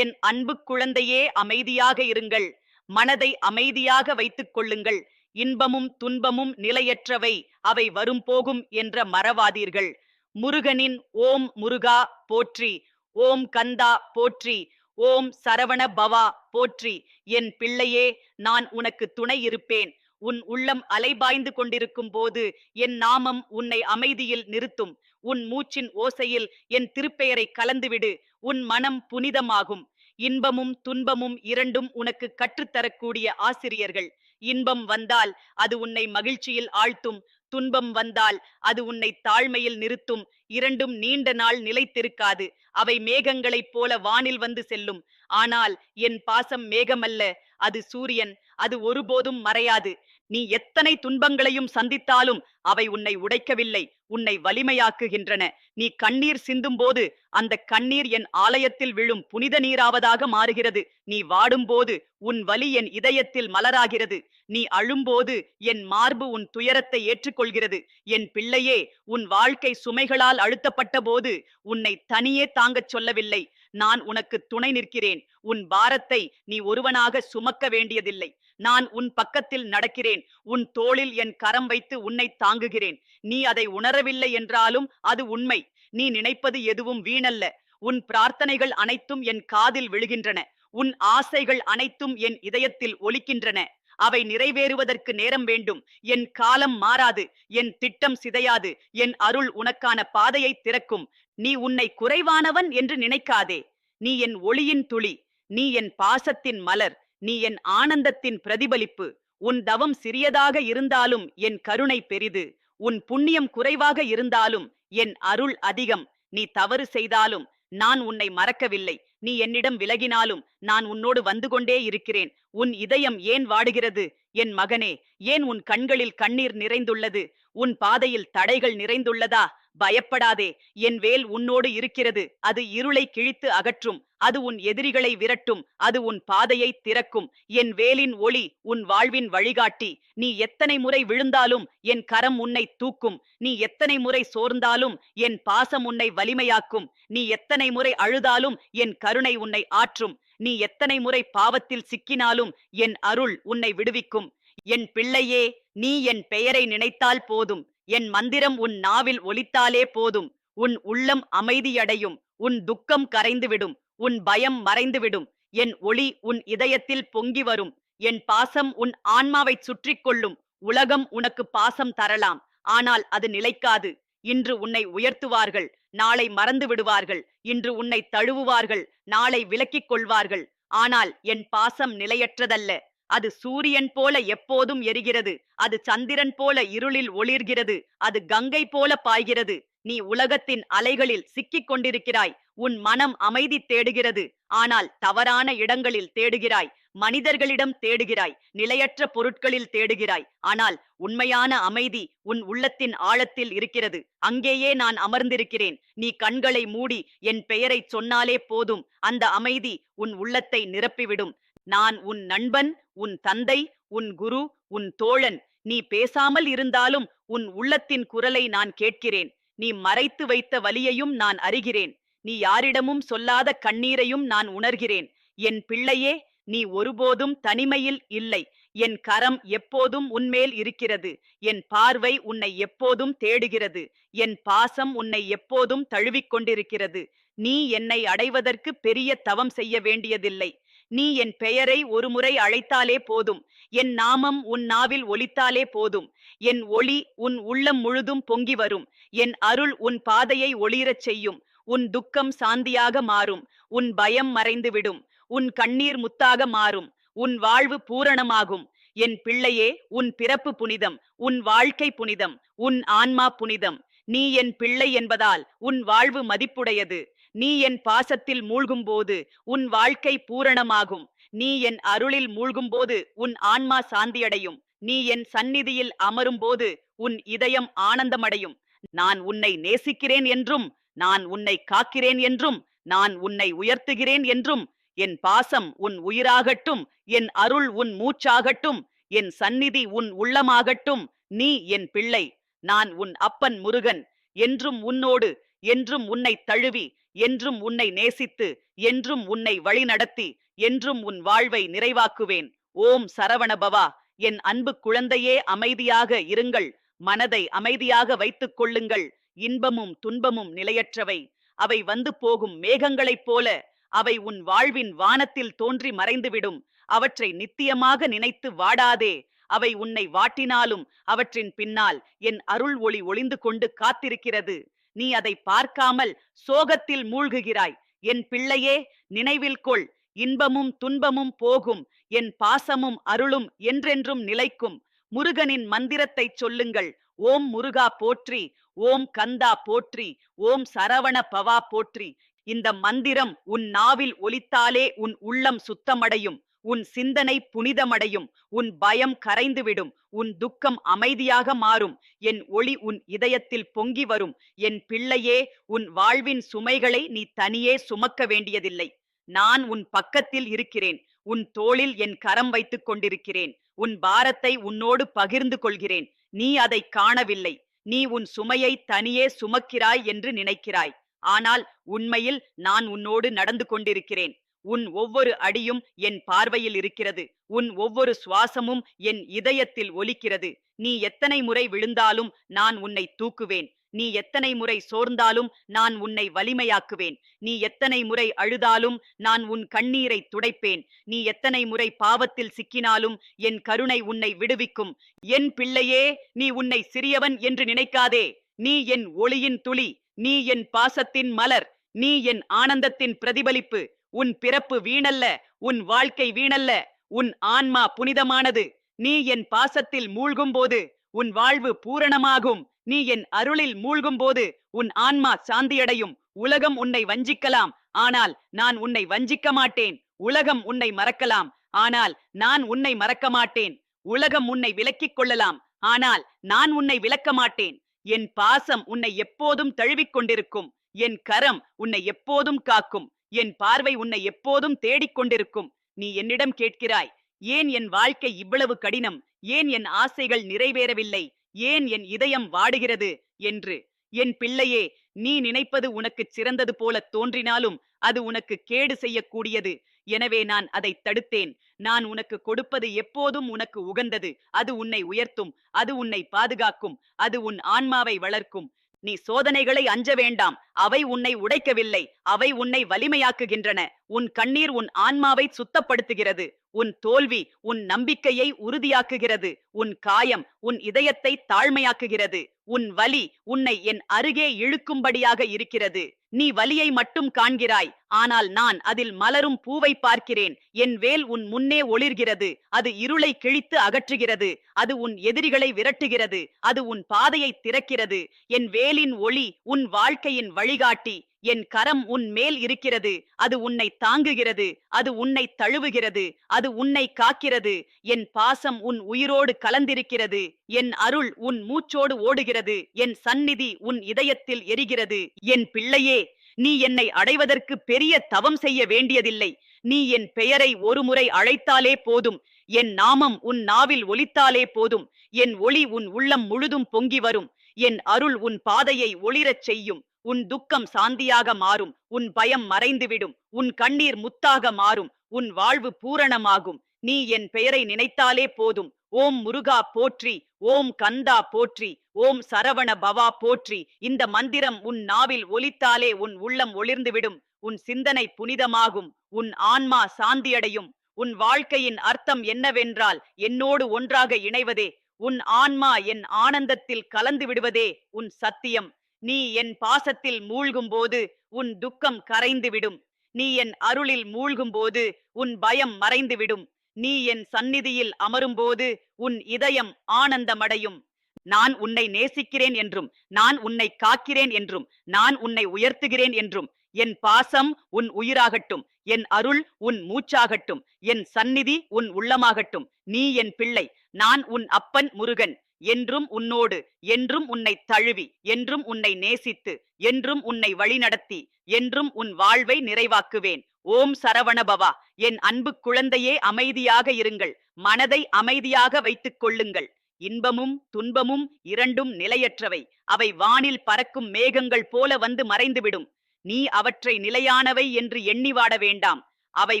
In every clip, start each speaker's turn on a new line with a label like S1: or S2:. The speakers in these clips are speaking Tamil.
S1: என் அன்பு குழந்தையே அமைதியாக இருங்கள். மனதை அமைதியாக வைத்துக் கொள்ளுங்கள். இன்பமும் துன்பமும் நிலையற்றவை. அவை வரும் போகும் என்ற மறவாதீர்கள். முருகனின் ஓம் முருகா போற்றி. ஓம் கந்தா போற்றி. ஓம் சரவண பவா போற்றி. என் பிள்ளையே நான் உனக்கு துணை இருப்பேன். உன் உள்ளம் அலைபாய்ந்து கொண்டிருக்கும் போது என் நாமம் உன்னை அமைதியில் நிறுத்தும். உன் மூச்சின் ஓசையில் என் திருப்பெயரை கலந்துவிடு. உன் மனம் புனிதமாகும். இன்பமும் துன்பமும் இரண்டும் உனக்கு கற்றுத்தரக்கூடிய ஆசிரியர்கள். இன்பம் வந்தால் அது உன்னை மகிழ்ச்சியில் ஆழ்த்தும். துன்பம் வந்தால் அது உன்னை தாழ்மையில் நிறுத்தும். இரண்டும் நீண்ட நாள் நிலைத்திருக்காது. அவை மேகங்களைப் போல வானில் வந்து செல்லும். ஆனால் என் பாசம் மேகமல்ல. அது சூரியன். அது ஒருபோதும் மறையாது. நீ எத்தனை துன்பங்களையும் சந்தித்தாலும் அவை உன்னை உடைக்கவில்லை. உன்னை வலிமையாக்குகின்றன. நீ கண்ணீர் சிந்தும் போது அந்த கண்ணீர் என் ஆலயத்தில் விழும் புனித நீராவதாக மாறுகிறது. நீ வாடும்போது உன் வலி என் இதயத்தில் மலராகிறது. நீ அழும்போது என் மார்பு உன் துயரத்தை ஏற்றுக்கொள்கிறது. என் பிள்ளையே உன் வாழ்க்கை சுமைகளால் அழுத்தப்பட்ட போது உன்னை தனியே தாங்கச் சொல்லவில்லை. நான் உனக்கு துணை நிற்கிறேன். உன் பாரத்தை நீ ஒருவனாக சுமக்க வேண்டியதில்லை. நான் உன் பக்கத்தில் நடக்கிறேன். உன் தோளில் என் கரம் வைத்து உன்னை தாங்குகிறேன். நீ அதை உணரவில்லை என்றாலும் அது உண்மை. நீ நினைப்பது எதுவும் வீணல்ல. உன் பிரார்த்தனைகள் அனைத்தும் என் காதில் விழுகின்றன. உன் ஆசைகள் அனைத்தும் என் இதயத்தில் ஒலிக்கின்றன. அவை நிறைவேறுவதற்கு நேரம் வேண்டும். என் காலம் மாறாது. என் திட்டம் சிதையாது. என் அருள் உனக்கான பாதையை திறக்கும். நீ உன்னை குறைவானவன் என்று நினைக்காதே. நீ என் ஒளியின் துளி நீ என் பாசத்தின் மலர் நீ என் ஆனந்தத்தின் பிரதிபலிப்பு. உன் தவம் சிறியதாக இருந்தாலும் என் கருணை பெரிது. உன் புண்ணியம் குறைவாக இருந்தாலும் என் அருள் அதிகம். நீ தவறு செய்தாலும் நான் உன்னை மறக்கவில்லை. நீ என்னிடம் விலகினாலும் நான் உன்னோடு வந்து கொண்டே இருக்கிறேன். உன் இதயம் ஏன் வாடுகிறது? என் மகனே ஏன் உன் கண்களில் கண்ணீர் நிறைந்துள்ளது? உன் பாதையில் தடைகள் நிறைந்துள்ளதா? பயப்படாதே என் வேல் உன்னோடு இருக்கிறது. அது இருளை கிழித்து அகற்றும். அது உன் எதிரிகளை விரட்டும். அது உன் பாதையை திறக்கும். என் வேலின் ஒளி உன் வாழ்வின் வழிகாட்டி. நீ எத்தனை முறை விழுந்தாலும் என் கரம் உன்னை தூக்கும். நீ எத்தனை முறை சோர்ந்தாலும் என் பாசம் உன்னை வலிமையாக்கும். நீ எத்தனை முறை அழுதாலும் என் கருணை உன்னை ஆற்றும். நீ எத்தனை முறை பாவத்தில் சிக்கினாலும் என் அருள் உன்னை விடுவிக்கும். என் பிள்ளையே நீ என் பெயரை நினைத்தால் போதும். என் மந்திரம் உன் நாவில் ஒலித்தாலே போதும். உன் உள்ளம் அமைதியடையும். உன் துக்கம் கரைந்துவிடும். உன் பயம் மறைந்துவிடும். என் ஒளி உன் இதயத்தில் பொங்கி வரும். என் பாசம் உன் ஆன்மாவைச் சுற்றி கொள்ளும் உலகம் உனக்கு பாசம் தரலாம். ஆனால் அது நிலைக்காது. இன்று உன்னை உயர்த்துவார்கள். நாளை மறந்து விடுவார்கள் இன்று உன்னை தழுவுவார்கள். நாளை விலக்கிக் கொள்வார்கள். ஆனால் என் பாசம் நிலையற்றதல்ல. அது சூரியன் போல எப்போதும் எரிகிறது. அது சந்திரன் போல இருளில் ஒளிர்கிறது. அது கங்கை போல பாய்கிறது. நீ உலகத்தின் அலைகளில் சிக்கிக் கொண்டிருக்கிறாய். உன் மனம் அமைதி தேடுகிறது. ஆனால் தவறான இடங்களில் தேடுகிறாய். மனிதர்களிடம் தேடுகிறாய். நிலையற்ற பொருட்களில் தேடுகிறாய். ஆனால் உண்மையான அமைதி உன் உள்ளத்தின் ஆழத்தில் இருக்கிறது. அங்கேயே நான் அமர்ந்திருக்கிறேன். நீ கண்களை மூடி என் பெயரைச் சொன்னாலே போதும். அந்த அமைதி உன் உள்ளத்தை நிரப்பிவிடும். நான் உன் நண்பன் உன் தந்தை உன் குரு உன் தோழன். நீ பேசாமல் இருந்தாலும் உன் உள்ளத்தின் குரலை நான் கேட்கிறேன். நீ மறைத்து வைத்த வலியையும் நான் அறிகிறேன். நீ யாரிடமும் சொல்லாத கண்ணீரையும் நான் உணர்கிறேன். என் பிள்ளையே நீ ஒருபோதும் தனிமையில் இல்லை. என் கரம் எப்போதும் உன்மேல் இருக்கிறது. என் பார்வை உன்னை எப்போதும் தேடுகிறது. என் பாசம் உன்னை எப்போதும் தழுவிக் கொண்டிருக்கிறது. நீ என்னை அடைவதற்கு பெரிய தவம் செய்ய வேண்டியதில்லை. நீ என் பெயரை ஒருமுறை அழைத்தாலே போதும். என் நாமம் உன் நாவில் ஒலித்தாலே போதும். என் ஒளி உன் உள்ளம் முழுதும் பொங்கி வரும். என் அருள் உன் பாதையை ஒளிரச் செய்யும். உன் துக்கம் சாந்தியாக மாறும். உன் பயம் மறைந்துவிடும் உன் கண்ணீர் முத்தாக மாறும். உன் வாழ்வு பூரணமாகும். என் பிள்ளையே உன் பிறப்பு புனிதம். உன் வாழ்க்கை புனிதம். உன் ஆன்மா புனிதம். நீ என் பிள்ளை என்பதால் உன் வாழ்வு மதிப்புடையது. நீ என் பாசத்தில் மூழ்கும்போது உன் வாழ்க்கை பூரணமாகும். நீ என் அருளில் மூழ்கும்போது உன் ஆன்மா சாந்தியடையும். நீ என் சந்நிதியில் அமரும்போது உன் இதயம் ஆனந்தமடையும். நான் உன்னை நேசிக்கிறேன் என்றும் நான் உன்னை காக்கிறேன் என்றும் நான் உன்னை உயர்த்துகிறேன் என்றும் என் பாசம் உன் உயிராகட்டும் என் அருள் உன் மூச்சாகட்டும் என் சந்நிதி உன் உள்ளமாகட்டும். நீ என் பிள்ளை நான் உன் அப்பன் முருகன் என்றும் உன்னோடு என்றும் உன்னை தழுவி என்றும் உன்னை நேசித்து என்றும் உன்னை வழிநடத்தி என்றும் உன் வாழ்வை நிறைவாக்குவேன். ஓம் சரவணபவா. என் அன்பு குழந்தையே அமைதியாக இருங்கள். மனதை அமைதியாக வைத்துக் கொள்ளுங்கள். இன்பமும் துன்பமும் நிலையற்றவை. அவை வந்து போகும் மேகங்களைப் போல அவை உன் வாழ்வின் வானத்தில் தோன்றி மறைந்துவிடும். அவற்றை நித்தியமாக நினைத்து வாடாதே. அவை உன்னை வாட்டினாலும் அவற்றின் பின்னால் என் அருள் ஒளி ஒளிந்து கொண்டு காத்திருக்கிறது. நீ அதை பார்க்காமல் சோகத்தில் மூழ்குகிறாய். என் பிள்ளையே நினைவில் கொள். இன்பமும் துன்பமும் போகும். என் பாசமும் அருளும் என்றென்றும் நிலைக்கும். முருகனின் மந்திரத்தை சொல்லுங்கள். ஓம் முருகா போற்றி. ஓம் கந்தா போற்றி. ஓம் சரவண பவா போற்றி. இந்த மந்திரம் உன் நாவில் ஒலித்தாலே உன் உள்ளம் சுத்தமடையும். உன் சிந்தனை புனிதமடையும் உன் பயம் கரைந்துவிடும் உன் துக்கம் அமைதியாக மாறும் என் ஒளி உன் இதயத்தில் பொங்கி வரும் என் பிள்ளையே உன் வாழ்வின் சுமைகளை நீ தனியே சுமக்க வேண்டியதில்லை. நான் உன் பக்கத்தில் இருக்கிறேன் உன் தோளில் என் கரம் வைத்துக் கொண்டிருக்கிறேன் உன் பாரத்தை உன்னோடு பகிர்ந்து கொள்கிறேன் நீ அதை காணவில்லை நீ உன் சுமையை தனியே சுமக்கிறாய் என்று நினைக்கிறாய். ஆனால் உண்மையில் நான் உன்னோடு நடந்து கொண்டிருக்கிறேன். உன் ஒவ்வொரு அடியும் என் பார்வையில் இருக்கிறது. உன் ஒவ்வொரு சுவாசமும் என் இதயத்தில் ஒலிக்கிறது. நீ எத்தனை முறை விழுந்தாலும் நான் உன்னை தூக்குவேன். நீ எத்தனை முறை சோர்ந்தாலும் நான் உன்னை வலிமையாக்குவேன். நீ எத்தனை முறை அழுதாலும் நான் உன் கண்ணீரை துடைப்பேன். நீ எத்தனை முறை பாவத்தில் சிக்கினாலும் என் கருணை உன்னை விடுவிக்கும். என் பிள்ளையே நீ உன்னை சிறியவன் என்று நினைக்காதே. நீ என் ஒளியின் துளி. நீ என் பாசத்தின் மலர். நீ என் ஆனந்தத்தின் பிரதிபலிப்பு. உன் பிறப்பு வீணல்ல உன் வாழ்க்கை வீணல்ல உன் ஆன்மா புனிதமானது. நீ என் பாசத்தில் மூழ்கும் போது உன் வாழ்வு பூரணமாகும். நீ என் அருளில் மூழ்கும் போது உன் ஆன்மா சாந்தியடையும். உலகம் உன்னை வஞ்சிக்கலாம். ஆனால் நான் உன்னை வஞ்சிக்க மாட்டேன். உலகம் உன்னை மறக்கலாம். ஆனால் நான் உன்னை மறக்க மாட்டேன். உலகம் உன்னை விலக்கிக் கொள்ளலாம். ஆனால் நான் உன்னை விலக்க மாட்டேன். என் பாசம் உன்னை எப்போதும் தழுவிக் கொண்டிருக்கும். என் கரம் உன்னை எப்போதும் காக்கும். என் பார்வை உன்னை எப்போதும் தேடிக் கொண்டிருக்கும். நீ என்னிடம் கேட்கிறாய் ஏன் என் வாழ்க்கை இவ்வளவு கடினம்? ஏன் என் ஆசைகள் நிறைவேறவில்லை? ஏன் என் இதயம் வாடுகிறது? என்று. என் பிள்ளையே நீ நினைப்பது உனக்கு சிறந்தது போல தோன்றினாலும் அது உனக்கு கேடு செய்யக்கூடியது. எனவே நான் அதை தடுத்தேன். நான் உனக்கு கொடுப்பது எப்போதும் உனக்கு உகந்தது. அது உன்னை உயர்த்தும். அது உன்னை பாதுகாக்கும். அது உன் ஆன்மாவை வளர்க்கும். நீ சோதனைகளை அஞ்ச வேண்டாம். அவை உன்னை உடைக்கவில்லை. அவை உன்னை வலிமையாக்குகின்றன. உன் கண்ணீர் உன் ஆன்மாவை சுத்தப்படுத்துகிறது. உன் தோல்வி உன் நம்பிக்கையை உறுதியாக்குகிறது. உன் காயம் உன் இதயத்தை தாழ்மையாக்குகிறது. உன் வலி உன்னை என் அருகே இழுக்கும்படியாக இருக்கிறது. நீ வலியை மட்டும் காண்கிறாய். ஆனால் நான் அதில் மலரும் பூவை பார்க்கிறேன். என் வேல் உன் முன்னே ஒளிர்கிறது. அது இருளை கிழித்து அகற்றுகிறது. அது உன் எதிரிகளை விரட்டுகிறது. அது உன் பாதையை திறக்கிறது. என் வேலின் ஒளி உன் வாழ்க்கையின் வழிகாட்டி. என் கரம் உன் மேல் இருக்கிறது. அது உன்னை தாங்குகிறது. அது உன்னை தழுவுகிறது. அது உன்னை காக்கிறது. என் பாசம் உன் உயிரோடு கலந்திருக்கிறது. என் அருள் உன் மூச்சோடு ஓடுகிறது. என் சந்நிதி உன் இதயத்தில் எரிகிறது. என் பிள்ளையே நீ என்னை அடைவதற்கு பெரிய தவம் செய்ய வேண்டியதில்லை. நீ என் பெயரை ஒருமுறை அழைத்தாலே போதும். என் நாமம் உன் நாவில் ஒலித்தாலே போதும். என் ஒளி உன் உள்ளம் முழுதும் பொங்கி வரும். என் அருள் உன் பாதையை ஒளிரச் செய்யும். உன் துக்கம் சாந்தியாக மாறும். உன் பயம் மறைந்துவிடும். உன் கண்ணீர் முத்தாக மாறும். உன் வாழ்வு பூரணமாகும். நீ என் பெயரை நினைத்தாலே போதும். ஓம் முருகா போற்றி ஓம் கந்தா போற்றி ஓம் சரவண பவா போற்றி. இந்த மந்திரம் உன் நாவில் ஒலித்தாலே உன் உள்ளம் ஒளிர்ந்துவிடும். உன் சிந்தனை புனிதமாகும். உன் ஆன்மா சாந்தியடையும். உன் வாழ்க்கையின் அர்த்தம் என்னவென்றால் என்னோடு ஒன்றாக இணைவதே. உன் ஆன்மா என் ஆனந்தத்தில் கலந்து விடுவதே உன் சத்தியம். நீ என் பாசத்தில் மூழ்கும் போது உன் துக்கம் கரைந்துவிடும். நீ என் அருளில் மூழ்கும் போது உன் பயம் மறைந்துவிடும். நீ என் சந்நிதியில் அமரும்போது உன் இதயம் ஆனந்தமடையும். நான் உன்னை நேசிக்கிறேன் என்றும் நான் உன்னை காக்கிறேன் என்றும் நான் உன்னை உயர்த்துகிறேன் என்றும் என் பாசம் உன் உயிராகட்டும் என் அருள் உன் மூச்சாகட்டும் என் சந்நிதி உன் உள்ளமாகட்டும் நீ என் பிள்ளை நான் உன் அப்பன் முருகன் என்றும் உன்னோடு என்றும் உன்னை தழுவி என்றும் உன்னை நேசித்து என்றும் உன்னை வழிநடத்தி என்றும் உன் வாழ்வை நிறைவாக்குவேன். ஓம் சரவணபவா. என் அன்பு குழந்தையே அமைதியாக இருங்கள். மனதை அமைதியாக வைத்துக் கொள்ளுங்கள். இன்பமும் துன்பமும் இரண்டும் நிலையற்றவை. அவை வானில் பறக்கும் மேகங்கள் போல வந்து மறைந்துவிடும். நீ அவற்றை நிலையானவை என்று எண்ணி வாட வேண்டாம். அவை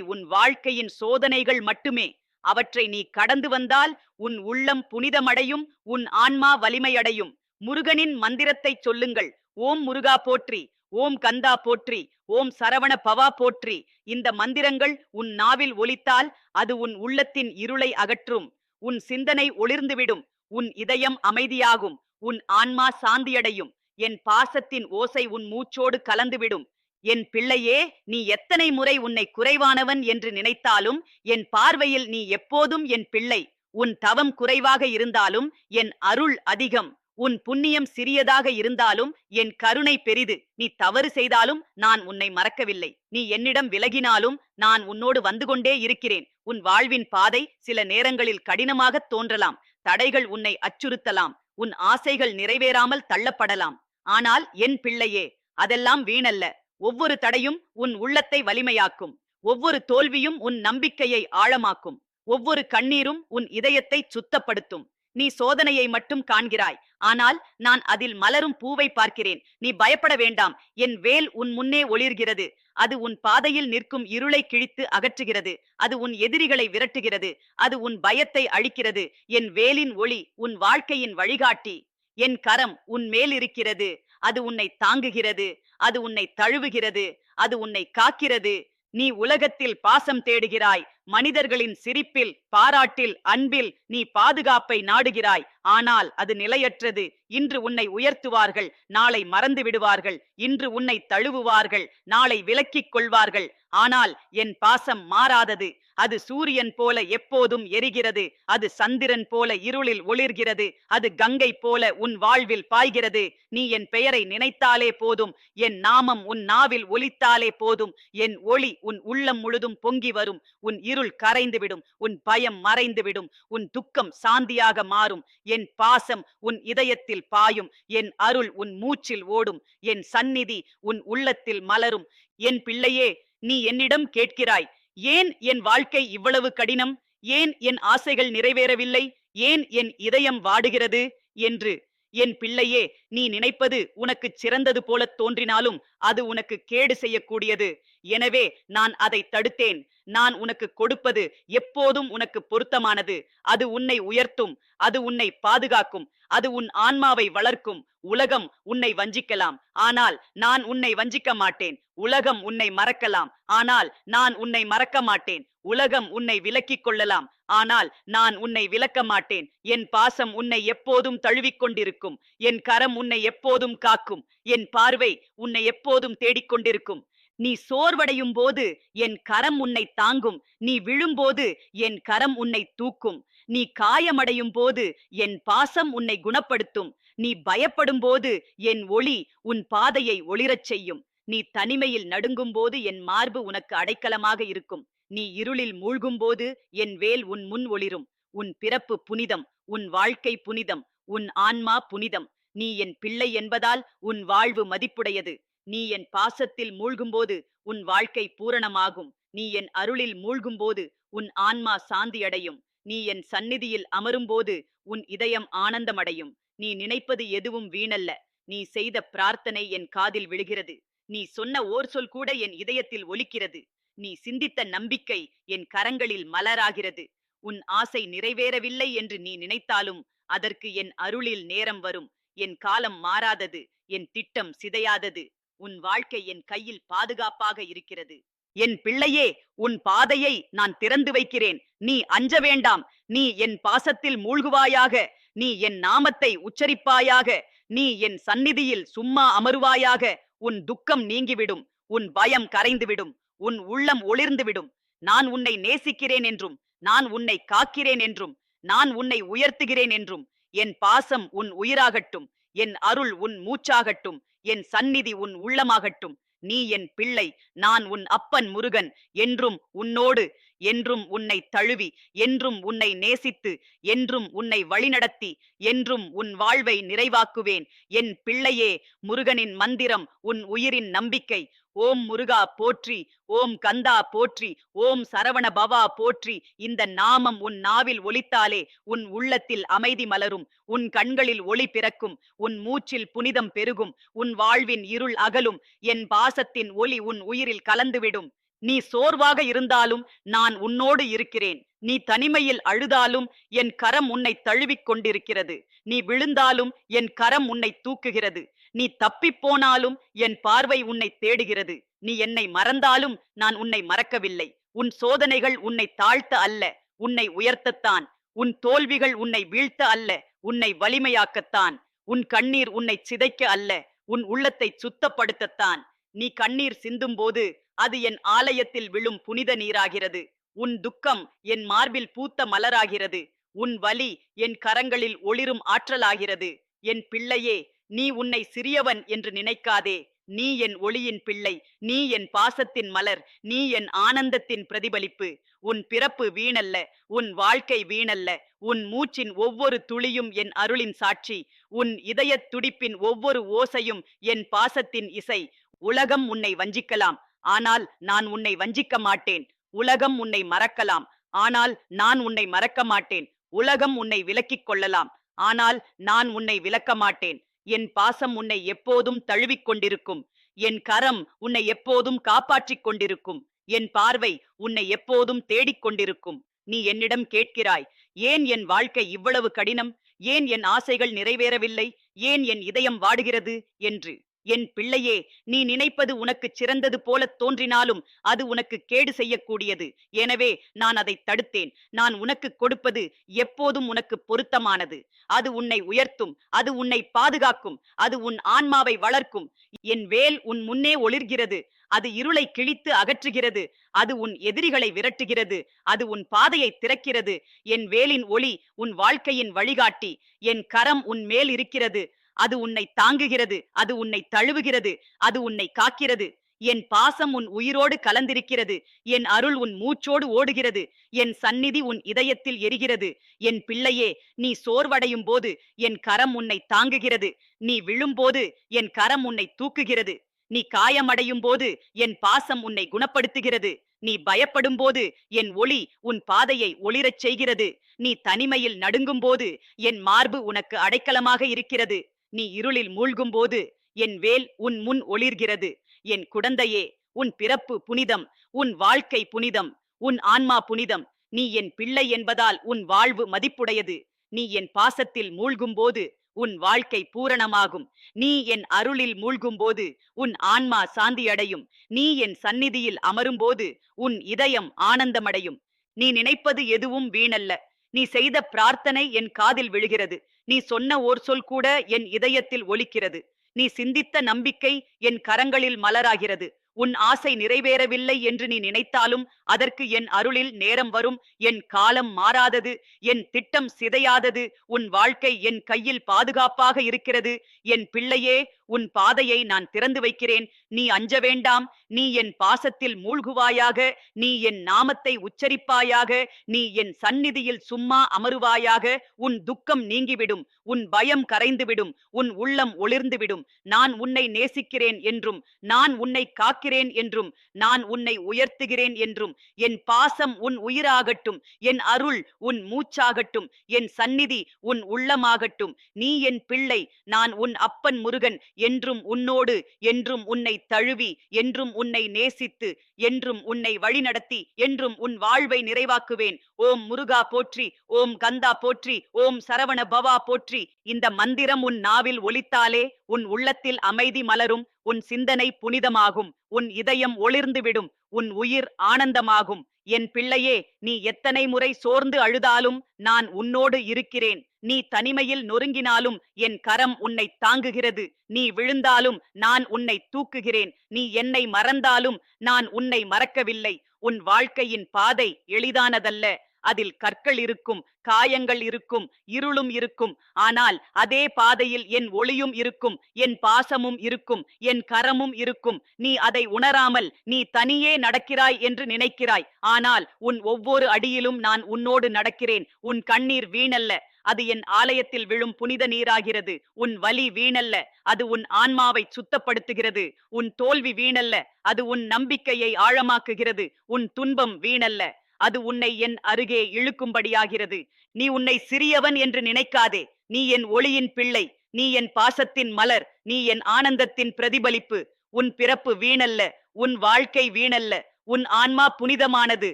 S1: உன் வாழ்க்கையின் சோதனைகள் மட்டுமே. அவற்றை நீ கடந்து வந்தால் உன் உள்ளம் புனிதமடையும் உன் ஆன்மா வலிமையடையும். முருகனின் மந்திரத்தைச் சொல்லுங்கள். ஓம் முருகா போற்றி ஓம் கந்தா போற்றி ஓம் சரவண பவா போற்றி. இந்த மந்திரங்கள் உன் நாவில் ஒலித்தால் அது உன் உள்ளத்தின் இருளை அகற்றும். உன் சிந்தனை ஒளிர்ந்துவிடும். உன் இதயம் அமைதியாகும். உன் ஆன்மா சாந்தியடையும். என் பாசத்தின் ஓசை உன் மூச்சோடு கலந்துவிடும். என் பிள்ளையே நீ எத்தனை முறை உன்னை குறைவானவன் என்று நினைத்தாலும் என் பார்வையில் நீ எப்போதும் என் பிள்ளை. உன் தவம் குறைவாக இருந்தாலும் என் அருள் அதிகம். உன் புண்ணியம் சிறியதாக இருந்தாலும் என் கருணை பெரிது. நீ தவறு செய்தாலும் நான் உன்னை மறக்கவில்லை. நீ என்னிடம் விலகினாலும் நான் உன்னோடு வந்து கொண்டே இருக்கிறேன். உன் வாழ்வின் பாதை சில நேரங்களில் கடினமாகத் தோன்றலாம். தடைகள் உன்னை அச்சுறுத்தலாம். உன் ஆசைகள் நிறைவேறாமல் தள்ளப்படலாம். ஆனால் என் பிள்ளையே அதெல்லாம் வீணல்ல. ஒவ்வொரு தடையும் உன் உள்ளத்தை வலிமையாக்கும். ஒவ்வொரு தோல்வியும் உன் நம்பிக்கையை ஆழமாக்கும். ஒவ்வொரு கண்ணீரும் உன் இதயத்தை சுத்தப்படுத்தும். நீ சோதனையை மட்டும் காண்கிறாய். ஆனால் நான் அதில் மலரும் பூவை பார்க்கிறேன். நீ பயப்பட வேண்டாம். என் வேல் உன் முன்னே ஒளிர்கிறது. அது உன் பாதையில் நிற்கும் இருளை கிழித்து அகற்றுகிறது. அது உன் எதிரிகளை விரட்டுகிறது. அது உன் பயத்தை அழிக்கிறது. என் வேலின் ஒளி உன் வாழ்க்கையின் வழிகாட்டி. என் கரம் உன் மேல் இருக்கிறது. அது உன்னை தாங்குகிறது. அது உன்னை தழுவுகிறது அது உன்னை காக்கிறது. நீ உலகத்தில் பாசம் தேடுகிறாய் மனிதர்களின் சிரிப்பில் பாராட்டில் அன்பில் நீ பாதுகாப்பை நாடுகிறாய். ஆனால் அது நிலையற்றது. இன்று உன்னை உயர்த்துவார்கள் நாளை மறந்து விடுவார்கள். இன்று உன்னை தழுவுவார்கள் நாளை விலக்கிக் கொள்வார்கள். ஆனால் என் பாசம் மாறாதது. அது சூரியன் போல எப்போதும் எரிகிறது அது சந்திரன் போல இருளில் ஒளிர்கிறது அது கங்கை போல உன் வாழ்வில் பாய்கிறது. நீ என் பெயரை நினைத்தாலே போதும் என் நாமம் உன் நாவில் ஒலித்தாலே போதும் என் ஒளி உன் உள்ளம் முழுதும் பொங்கி வரும் உன் இருள் கரைந்துவிடும் உன் பயம் மறைந்துவிடும் உன் துக்கம் சாந்தியாக மாறும் என் பாசம் உன் இதயத்தில் பாயும் என் அருள் உன் மூச்சில் ஓடும் என் சந்நிதி உன் உள்ளத்தில் மலரும். என் பிள்ளையே நீ என்னிடம் கேட்கிறாய் ஏன் என் வாழ்க்கை இவ்வளவு கடினம்? ஏன் என் ஆசைகள் நிறைவேறவில்லை? ஏன் என் இதயம் வாடுகிறது? என்று என் பிள்ளையே நீ நினைப்பது உனக்கு சிறந்தது போல தோன்றினாலும் அது உனக்கு கேடு செய்யக்கூடியது. எனவே நான் அதை தடுத்தேன். நான் உனக்கு கொடுப்பது எப்போதும் உனக்கு பொருத்தமானது. அது உன்னை உயர்த்தும். அது உன்னை பாதுகாக்கும். அது உன் ஆன்மாவை வளர்க்கும். உலகம் உன்னை வஞ்சிக்கலாம். ஆனால் நான் உன்னை வஞ்சிக்க மாட்டேன். உலகம் உன்னை மறக்கலாம். ஆனால் நான் உன்னை மறக்க மாட்டேன். உலகம் உன்னை விலக்கிக் கொள்ளலாம். ஆனால் நான் உன்னை விலக்க மாட்டேன். என் பாசம் உன்னை எப்போதும் தழுவிக் கொண்டிருக்கும். என் கரம் உன்னை எப்போதும் காக்கும். என் பார்வை உன்னை எப்போதும் தேடிக்கொண்டிருக்கும் நீ சோர்வடையும் போது என் கரம் உன்னை தாங்கும். நீ விழும்போது என் கரம் உன்னை தூக்கும். நீ காயமடையும் போது என் பாசம் உன்னை குணப்படுத்தும். நீ பயப்படும் போது என் ஒளி உன் பாதையை ஒளிரச் செய்யும். நீ தனிமையில் நடுங்கும்போது என் மார்பு உனக்கு அடைக்கலமாக இருக்கும். நீ இருளில் மூழ்கும்போது என் வேல் உன் முன் ஒளிரும். உன் பிறப்பு புனிதம் உன் வாழ்க்கை புனிதம் உன் ஆன்மா புனிதம். நீ என் பிள்ளை என்பதால் உன் வாழ்வு மதிப்புடையது. நீ என் பாசத்தில் மூழ்கும்போது உன் வாழ்க்கை பூரணமாகும். நீ என் அருளில் மூழ்கும்போது உன் ஆன்மா சாந்தியடையும். நீ என் சந்நிதியில் அமரும்போது உன் இதயம் ஆனந்தமடையும். நீ நினைப்பது எதுவும் வீணல்ல. நீ செய்த பிரார்த்தனை என் காதில் விழுகிறது. நீ சொன்ன ஓர் சொல் கூட என் இதயத்தில் ஒலிக்கிறது. நீ சிந்தித்த நம்பிக்கை என் கரங்களில் மலராகிறது. உன் ஆசை நிறைவேறவில்லை என்று நீ நினைத்தாலும் அதற்கு என் அருளில் நேரம் வரும். என் காலம் மாறாதது என் திட்டம் சிதையாதது. உன் வாழ்க்கை என் கையில் பாதுகாப்பாக இருக்கிறது. என் பிள்ளையே உன் பாதையை நான் திறந்து வைக்கிறேன். நீ அஞ்ச வேண்டாம். நீ என் பாசத்தில் மூழ்குவாயாக. நீ என் நாமத்தை உச்சரிப்பாயாக. நீ என் சந்நிதியில் சும்மா அமருவாயாக. உன் துக்கம் நீங்கிவிடும் உன் பயம் கரைந்துவிடும் உன் உள்ளம் ஒளிர்ந்துவிடும். நான் உன்னை நேசிக்கிறேன் என்றும் நான் உன்னை காக்கிறேன் என்றும் நான் உன்னை உயர்த்துகிறேன் என்றும் என் பாசம் உன் உயிராகட்டும் என் அருள் உன் மூச்சாகட்டும் என் சந்நிதி உன் உள்ளமாகட்டும். நீ என் பிள்ளை நான் உன் அப்பன் முருகன் என்றும் உன்னோடு என்றும் உன்னை தழுவி என்றும் உன்னை நேசித்து என்றும் உன்னை வழிநடத்தி என்றும் உன் வாழ்வை நிறைவாக்குவேன். என் பிள்ளையே முருகனின் மந்திரம் உன் உயிரின் நம்பிக்கை. ஓம் முருகா போற்றி ஓம் கந்தா போற்றி ஓம் சரவண பவா போற்றி. இந்த நாமம் உன் நாவில் ஒலித்தாலே உன் உள்ளத்தில் அமைதி மலரும் உன் கண்களில் ஒளி பிறக்கும் உன் மூச்சில் புனிதம் பெருகும் உன் வாழ்வின் இருள் அகலும் என் பாசத்தின் ஒளி உன் உயிரில் கலந்துவிடும். நீ சோர்வாக இருந்தாலும் நான் உன்னோடு இருக்கிறேன். நீ தனிமையில் அழுதாலும் என் கரம் உன்னை தழுவிக் கொண்டிருக்கிறது. நீ விழுந்தாலும் என் கரம் உன்னை தூக்குகிறது. நீ தப்பிப்போனாலும் என் பார்வை உன்னை தேடுகிறது. நீ என்னை மறந்தாலும் நான் உன்னை மறக்கவில்லை. உன் சோதனைகள் உன்னை தாழ்த்த அல்ல உன்னை உயர்த்தத்தான். உன் தோல்விகள் உன்னை வீழ்த்த அல்ல உன்னை வலிமையாக்கத்தான். உன் கண்ணீர் உன்னை சிதைக்க அல்ல உன் உள்ளத்தை சுத்தப்படுத்தத்தான். நீ கண்ணீர் சிந்தும்போது அது என் ஆலயத்தில் விழும் புனித நீராகிறது. உன் துக்கம் என் மார்பில் பூத்த மலராகிறது. உன் வலி என் கரங்களில் ஒளிரும் ஆற்றலாகிறது. என் பிள்ளையே நீ உன்னை சிறியவன் என்று நினைக்காதே. நீ என் ஒளியின் பிள்ளை நீ என் பாசத்தின் மலர் நீ என் ஆனந்தத்தின் பிரதிபலிப்பு. உன் பிறப்பு வீணல்ல உன் வாழ்க்கை வீணல்ல உன் மூச்சின் ஒவ்வொரு துளியும் என் அருளின் சாட்சி. உன் இதயத் துடிப்பின் ஒவ்வொரு ஓசையும் என் பாசத்தின் இசை. உலகம் உன்னை வஞ்சிக்கலாம். ஆனால் நான் உன்னை வஞ்சிக்க மாட்டேன். உலகம் உன்னை மறக்கலாம். ஆனால் நான் உன்னை மறக்க மாட்டேன். உலகம் உன்னை விலக்கிக் கொள்ளலாம். ஆனால் நான் உன்னை விலக்க மாட்டேன். என் பாசம் உன்னை எப்போதும் தழுவிக் கொண்டிருக்கும். என் கரம் உன்னை எப்போதும் காப்பாற்றிக் கொண்டிருக்கும். என் பார்வை உன்னை எப்போதும் தேடிக் கொண்டிருக்கும். நீ என்னிடம் கேட்கிறாய் ஏன் என் வாழ்க்கை இவ்வளவு கடினம்? ஏன் என் ஆசைகள் நிறைவேறவில்லை? ஏன் என் இதயம் வாடுகிறது? என்று. என் பிள்ளையே நீ நினைப்பது உனக்கு சிறந்தது போல தோன்றினாலும் அது உனக்கு கேடு செய்யக்கூடியது. எனவே நான் அதை தடுத்தேன். நான் உனக்கு கொடுப்பது எப்போதும் உனக்கு பொருத்தமானது. அது உன்னை உயர்த்தும் அது உன்னை பாதுகாக்கும் அது உன் ஆன்மாவை வளர்க்கும். என் வேல் உன் முன்னே ஒளிர்கிறது. அது இருளை கிழித்து அகற்றுகிறது. அது உன் எதிரிகளை விரட்டுகிறது. அது உன் பாதையை திறக்கிறது. என் வேலின் ஒளி உன் வாழ்க்கையின் வழிகாட்டி. என் கரம் உன் மேல் இருக்கிறது. அது உன்னை தாங்குகிறது அது உன்னை தழுவுகிறது அது உன்னை காக்கிறது. என் பாசம் உன் உயிரோடு கலந்திருக்கிறது என் அருள் உன் மூச்சோடு ஓடுகிறது என் சந்நிதி உன் இதயத்தில் எரிகிறது. என் பிள்ளையே நீ சோர்வடையும் போது என் கரம் உன்னை தாங்குகிறது நீ விழும்போது என் கரம் உன்னை தூக்குகிறது. நீ காயமடையும் போது என் பாசம் உன்னை குணப்படுத்துகிறது. நீ பயப்படும் போது என் ஒளி உன் பாதையை ஒளிரச் செய்கிறது. நீ தனிமையில் நடுங்கும் போது என் மார்பு உனக்கு அடைக்கலமாக இருக்கிறது. நீ இருளில் மூழ்கும் போது என் வேல் உன் முன் ஒளிர்கிறது. என் குடந்தையே உன் பிறப்பு புனிதம் உன் வாழ்க்கை புனிதம் உன் ஆன்மா புனிதம். நீ என் பிள்ளை என்பதால் உன் வாழ்வு மதிப்புடையது. நீ என் பாசத்தில் மூழ்கும் போது உன் வாழ்க்கை பூரணமாகும். நீ என் அருளில் மூழ்கும் போது உன் ஆன்மா சாந்தியடையும். நீ என் சந்நிதியில் அமரும்போது உன் இதயம் ஆனந்தமடையும். நீ நினைப்பது எதுவும் வீணல்ல. நீ செய்த பிரார்த்தனை என் காதில் விழுகிறது. நீ சொன்ன ஓர் சொல் கூட என் இதயத்தில் ஒலிக்கிறது. நீ சிந்தித்த நம்பிக்கை என் கரங்களில் மலராகிறது. உன் ஆசை நிறைவேறவில்லை என்று நீ நினைத்தாலும் அதற்கு என் அருளில் நேரம் வரும். என் காலம் மாறாதது. என் திட்டம் சிதையாதது. உன் வாழ்க்கை என் கையில் பாதுகாப்பாக இருக்கிறது. என் பிள்ளையே உன் பாதையை நான் திறந்து வைக்கிறேன். நீ அஞ்ச வேண்டாம். நீ என் பாசத்தில் மூழ்குவாயாக. நீ என் நாமத்தை உச்சரிப்பாயாக. நீ என் சந்நிதியில் சும்மா அமருவாயாக. உன் துக்கம் நீங்கிவிடும். உன் பயம் கரைந்துவிடும். உன் உள்ளம் ஒளிர்ந்துவிடும். நான் உன்னை நேசிக்கிறேன் என்றும் நான் உன்னை காக்கிறேன் என்றும் நான் உன்னை உயர்த்துகிறேன் என்றும் என் பாசம் உன் உயிராகட்டும் என் அருள் உன் மூச்சாகட்டும் என் சந்நிதி உன் உள்ளமாகட்டும். நீ என் பிள்ளை நான் உன் அப்பன் முருகன் என்றும் உன்னோடு என்றும் உன்னை தழுவி என்றும் உன்னை நேசித்து என்றும் உன்னை வழிநடத்தி என்றும் உன் வாழ்வை நிறைவாக்குவேன். ஓம் முருகா போற்றி ஓம் கந்தா போற்றி ஓம் சரவண பவா போற்றி. இந்த மந்திரம் உன் நாவில் ஒலித்தாலே உன் உள்ளத்தில் அமைதி மலரும் உன் சிந்தனை புனிதமாகும் உன் இதயம் ஒளிர்ந்துவிடும் உன் உயிர் ஆனந்தமாகும். என் பிள்ளையே நீ எத்தனை முறை சோர்ந்து அழுதாலும் நான் உன்னோடு இருக்கிறேன். நீ தனிமையில் நொறுங்கினாலும் என் கரம் உன்னை தாங்குகிறது. நீ விழுந்தாலும் நான் உன்னை தூக்குகிறேன். நீ என்னை மறந்தாலும் நான் உன்னை மறக்கவில்லை. உன் வாழ்க்கையின் பாதை எளிதானதல்ல. அதில் கற்கள் இருக்கும் காயங்கள் இருக்கும் இருளும் இருக்கும். ஆனால் அதே பாதையில் என் ஒளியும் இருக்கும் என் பாசமும் இருக்கும் என் கரமும் இருக்கும். நீ அதை உணராமல் நீ தனியே நடக்கிறாய் என்று நினைக்கிறாய். ஆனால் உன் ஒவ்வொரு அடியிலும் நான் உன்னோடு நடக்கிறேன். உன் கண்ணீர் வீணல்ல. அது என் ஆலயத்தில் விழும் புனித நீராகிறது. உன் வலி வீணல்ல. அது உன் ஆன்மாவை சுத்தப்படுத்துகிறது. உன் தோல்வி வீணல்ல. அது உன் நம்பிக்கையை ஆழமாக்குகிறது. உன் துன்பம் வீணல்ல. அது உன்னை என் அருகே இழுக்கும்படியாகிறது. நீ உன்னை சிறியவன் என்று நினைக்காதே. நீ என் ஒளியின் பிள்ளை. நீ என் பாசத்தின் மலர். நீ என் ஆனந்தத்தின் பிரதிபலிப்பு. உன் பிறப்பு வீணல்ல. உன் வாழ்க்கை வீணல்ல. உன் ஆன்மா புனிதமானது.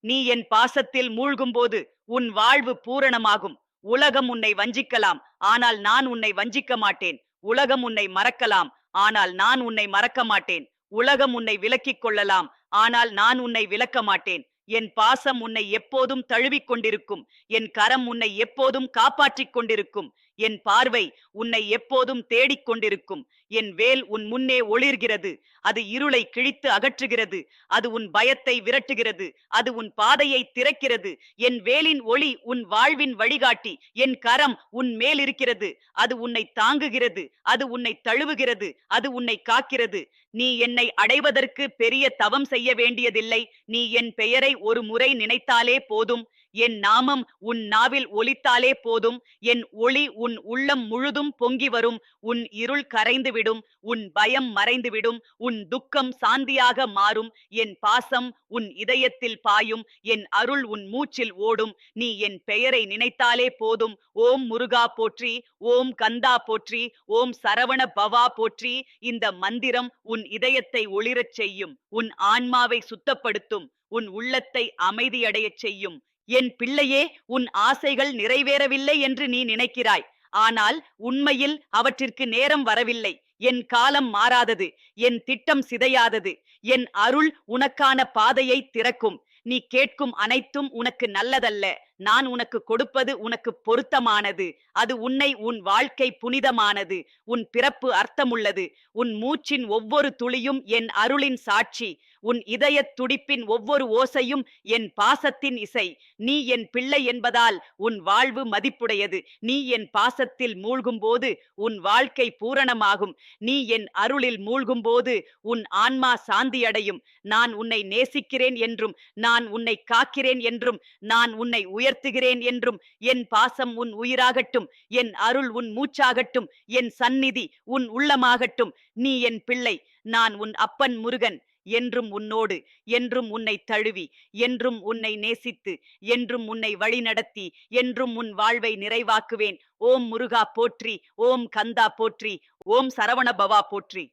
S1: நீ என் பாசத்தில் மூழ்கும்போது உன் வாழ்வு பூரணமாகும். உலகம் உன்னை வஞ்சிக்கலாம். ஆனால் நான் உன்னை வஞ்சிக்க மாட்டேன். உலகம் உன்னை மறக்கலாம். ஆனால் நான் உன்னை மறக்க மாட்டேன். உலகம் உன்னை விலக்கிக் கொள்ளலாம். ஆனால் நான் உன்னை விலக்க மாட்டேன். என் பாசம் உன்னை எப்போதும் தழுவிக் கொண்டிருக்கும். என் கரம் உன்னை எப்போதும் காப்பாற்றிக் கொண்டிருக்கும். என் பார்வை உன்னை எப்போதும் தேடிக் கொண்டிருக்கும். என் வேல் உன் முன்னே ஒளிர்கிறது. அது இருளை கிழித்து அகற்றுகிறது. அது உன் பயத்தை விரட்டுகிறது. அது உன் பாதையை திறக்கிறது. என் வேலின் ஒளி உன் வாழ்வின் வழிகாட்டி. என் கரம் உன் மேல் இருக்கிறது அது உன்னை தாங்குகிறது. அது உன்னை தழுவுகிறது. அது உன்னை காக்கிறது. நீ என்னை அடைவதற்கு பெரிய தவம் செய்ய வேண்டியதில்லை. நீ என் பெயரை ஒரு முறை நினைத்தாலே போதும். என் நாமம் உன் நாவில் ஒலித்தாலே போதும். என் ஒளி உன் உள்ளம் முழுதும் பொங்கி வரும். உன் இருள் கரைந்துவிடும் உன் பயம் மறைந்துவிடும் உன் துக்கம் சாந்தியாக மாறும். என் பாசம் உன் இதயத்தில் பாயும். என் அருள் உன் மூச்சில் ஓடும். நீ என் பெயரை நினைத்தாலே போதும். ஓம் முருகா போற்றி. ஓம் கந்தா போற்றி. ஓம் சரவண பவா போற்றி. இந்த மந்திரம் உன் இதயத்தை ஒளிரச் செய்யும். உன் ஆன்மாவை சுத்தப்படுத்தும். உன் உள்ளத்தை அமைதியடையச் செய்யும். என் பிள்ளையே உன் ஆசைகள் நிறைவேறவில்லை என்று நீ நினைக்கிறாய். ஆனால் உண்மையில் அவற்றிற்கு நேரம் வரவில்லை. என் காலம் மாறாதது. என் திட்டம் சிதையாதது. என் அருள் உனக்கான பாதையை திறக்கும். நீ கேட்கும் அனைத்தும் உனக்கு நல்லதல்ல. நான் உனக்கு கொடுப்பது உனக்கு பொருத்தமானது. அது உன்னை உன் வாழ்க்கை புனிதமானது. உன் பிறப்பு அர்த்தமுள்ளது. உன் மூச்சின் ஒவ்வொரு துளியும் என் அருளின் சாட்சி. உன் இதயத் துடிப்பின் ஒவ்வொரு ஓசையும் என் பாசத்தின் இசை. நீ என் பிள்ளை என்பதால் உன் வாழ்வு மதிப்புடையது. நீ என் பாசத்தில் மூழ்கும்போது உன் வாழ்க்கை பூரணமாகும். நீ என் அருளில் மூழ்கும்போது உன் ஆன்மா சாந்தியடையும். நான் உன்னை நேசிக்கிறேன் என்றும் நான் உன்னை காக்கிறேன் என்றும் நான் உன்னை உயர்த்துகிறேன் என்றும் என் பாசம் உன் உயிராகட்டும் என் அருள் உன் மூச்சாகட்டும் என் சந்நிதி உன் உள்ளமாகட்டும். நீ என் பிள்ளை நான் உன் அப்பன் முருகன் என்றும் உன்னோடு என்றும் உன்னை தழுவி என்றும் உன்னை நேசித்து என்றும் உன்னை வழிநடத்தி என்றும் உன் வாழ்வை நிறைவாக்குவேன். ஓம் முருகா போற்றி ஓம் கந்தா போற்றி ஓம் சரவண பவா போற்றி.